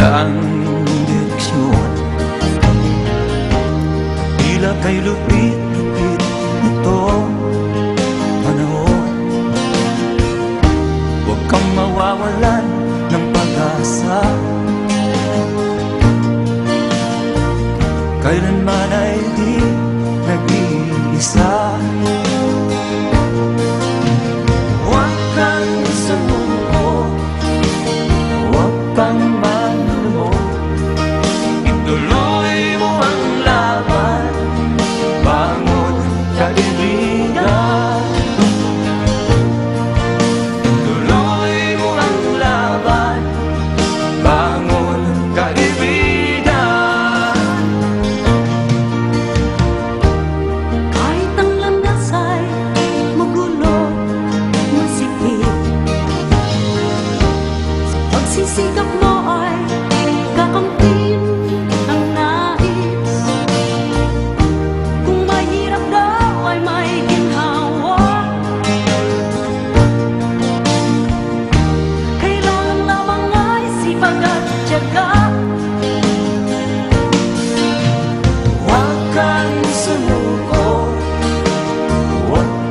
magandang direksyon. Tila kay lupit-lupit nito panahon. Huwag kang mawawalan ng pag-asa. Kailanman ay di nag-iisa.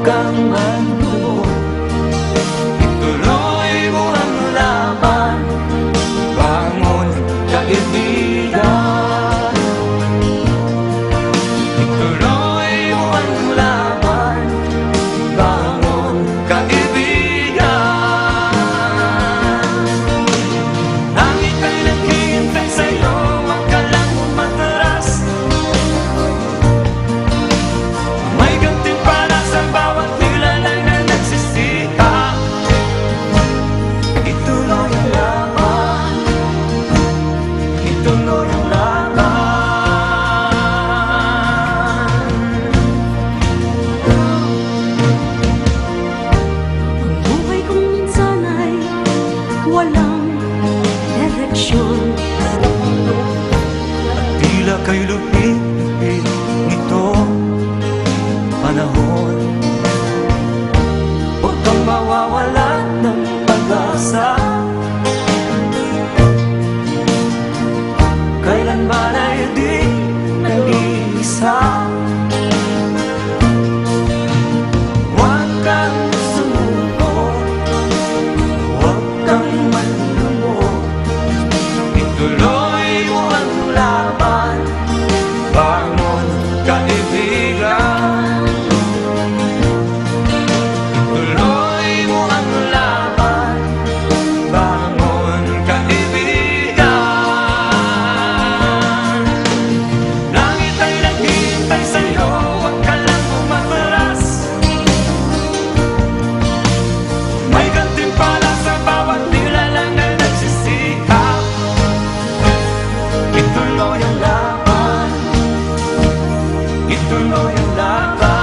浪漫。Kan jullie ituloy ang laban.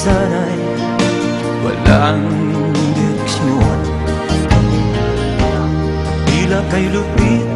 sana'y walang direksyon Tila kay lupit